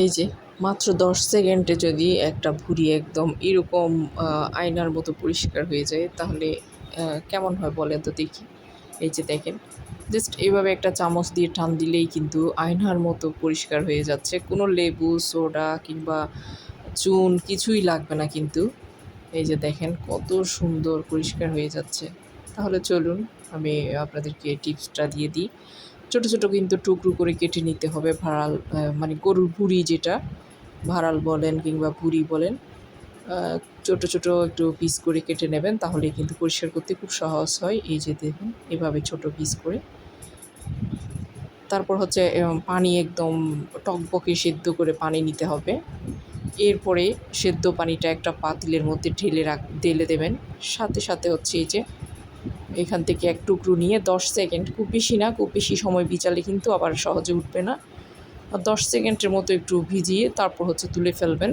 এই যে মাত্র দশ সেকেন্ডে যদি একটা ভুঁড়ি একদম এরকম আয়নার মতো পরিষ্কার হয়ে যায় তাহলে কেমন হয় বলেন তো দেখি। এই যে দেখেন জাস্ট এইভাবে একটা চামচ দিয়ে টান দিলেই কিন্তু আয়নার মতো পরিষ্কার হয়ে যাচ্ছে। কোনো লেবু সোডা কিংবা চুন কিছুই লাগবে না কিন্তু। এই যে দেখেন কত সুন্দর পরিষ্কার হয়ে যাচ্ছে। তাহলে চলুন আমি আপনাদেরকে টিপসটা দিয়ে দিই। ছোট ছোট কিন্তু টুকরো করে কেটে নিতে হবে ভাড়াল মানে গরুর ভুঁড়ি যেটা ভাড়াল বলেন কিংবা ভুঁড়ি বলেন ছোট ছোট একটু পিস করে কেটে নেবেন তাহলে কিন্তু পরিষ্কার করতে খুব সহজ হয়। এই যে দেখুন, এভাবে ছোট পিস করে। তারপর হচ্ছে পানি একদম টকবকে সেদ্ধ করে পানি নিতে হবে। এরপরে সেদ্ধ পানিটা একটা পাতিলের মধ্যে ঢেলে রাখ, ঢেলে দেবেন। সাথে সাথে হচ্ছে এই যে এখান থেকে এক টুকরো নিয়ে দশ সেকেন্ড, খুব বেশি না, খুব বেশি সময় ভিজালে কিন্তু আবার সহজে উঠবে না। আর দশ সেকেন্ডের মতো একটু ভিজিয়ে তারপর হচ্ছে তুলে ফেলবেন।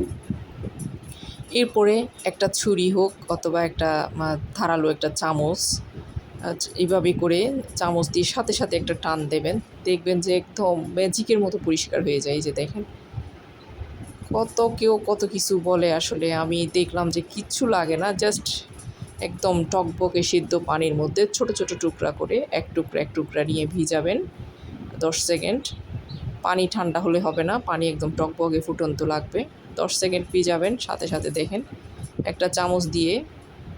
এরপরে একটা ছুরি হোক অথবা একটা ধারালো একটা চামচ এইভাবে করে চামচ দিয়ে সাথে সাথে একটা টান দেবেন। দেখবেন যে একদম ম্যাজিকের মতো পরিষ্কার হয়ে যায় যে দেখেন। কত কেউ কত কিছু বলে আসলে, আমি দেখলাম যে কিচ্ছু লাগে না, জাস্ট একদম টকবকে সিদ্ধ পানির মধ্যে ছোট ছোট টুকরা করে এক টুকরা এক টুকরা নিয়ে ভিজাবেন। দশ সেকেন্ড। পানি ঠান্ডা হলে হবে না, পানি একদম টকবকে ফুটন্ত লাগবে। দশ সেকেন্ড ভিজাবেন, সাথে সাথে দেখেন একটা চামচ দিয়ে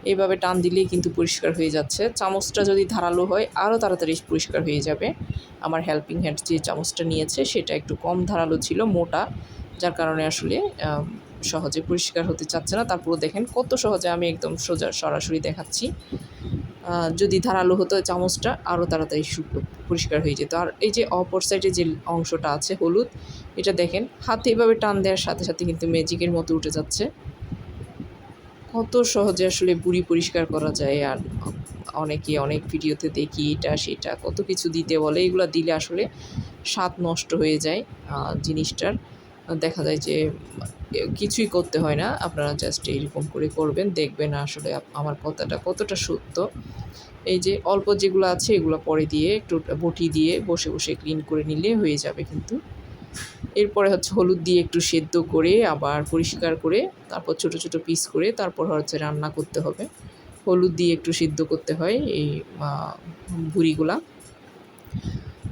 এইভাবে টান দিলেই কিন্তু পরিষ্কার হয়ে যাচ্ছে। চামচটা যদি ধারালো হয়, আরও তাড়াতাড়ি পরিষ্কার হয়ে যাবে। আমার হেল্পিং হ্যান্ড যে চামচটা নিয়েছে, সেটা একটু কম ধারালো ছিল, মোটা, যার কারণে আসলে সহজে পরিষ্কার হতে চাচ্ছে না। তারপরও দেখেন কত সহজে আমি একদম সোজা সরাসরি দেখাচ্ছি। যদি ধারালো হতো চামচটা আরও তাড়াতাড়ি শু- পরিষ্কার হয়ে যেত। আর এই যে অপর সাইডে যে অংশটা আছে হলুদ, এটা দেখেন, হাতে এভাবে টান দেওয়ার সাথে সাথে কিন্তু ম্যাজিকের মতো উঠে যাচ্ছে। কত সহজে আসলে বুড়ি পরিষ্কার করা যায় আর অনেকে অনেক ভিডিওতে দেখি এটা, সেটা, কত কিছু দিতে বলে। এগুলো দিলে আসলে স্বাদ নষ্ট হয়ে যায় জিনিসটার। দেখা যায় যে কিছুই করতে হয় না। আপনারা জাস্ট এইরকম করে করবেন, দেখবেন আসলে আমার কথাটা কতটা সত্য। এই যে, অল্প যেগুলো আছে, এগুলো পরে দিয়ে একটু বটি দিয়ে বসে বসে ক্লিন করে নিলে হয়ে যাবে কিন্তু। এরপরে হচ্ছে হলুদ দিয়ে একটু সেদ্ধ করে, আবার পরিষ্কার করে, তারপর ছোট ছোট পিস করে, তারপর হচ্ছে রান্না করতে হবে। হলুদ দিয়ে একটু সিদ্ধ করতে হয় এই ভুঁড়িগুলা।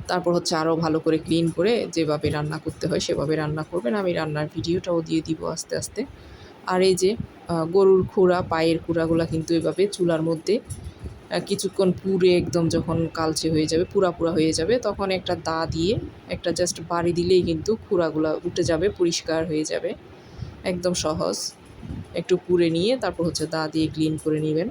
তারপর হচ্ছে আরও ভালো করে ক্লিন করে যেভাবে রান্না করতে হয় সেভাবে রান্না করবেন। আমি রান্নার ভিডিওটাও দিয়ে দিব আস্তে আস্তে। আর এই যে গরুর খুঁড়া, পায়ের খুঁড়াগুলা কিন্তু এভাবে চুলার মধ্যে কিছুক্ষণ পুড়ে একদম যখন কালচে হয়ে যাবে, পুরা পুরা হয়ে যাবে, তখন একটা দা দিয়ে একটা জাস্ট বাড়ি দিলেই কিন্তু খুঁড়াগুলা উঠে যাবে, পরিষ্কার হয়ে যাবে। একদম সহজ। একটু পুড়ে নিয়ে তারপর হচ্ছে দা দিয়ে ক্লিন করে নেবেন।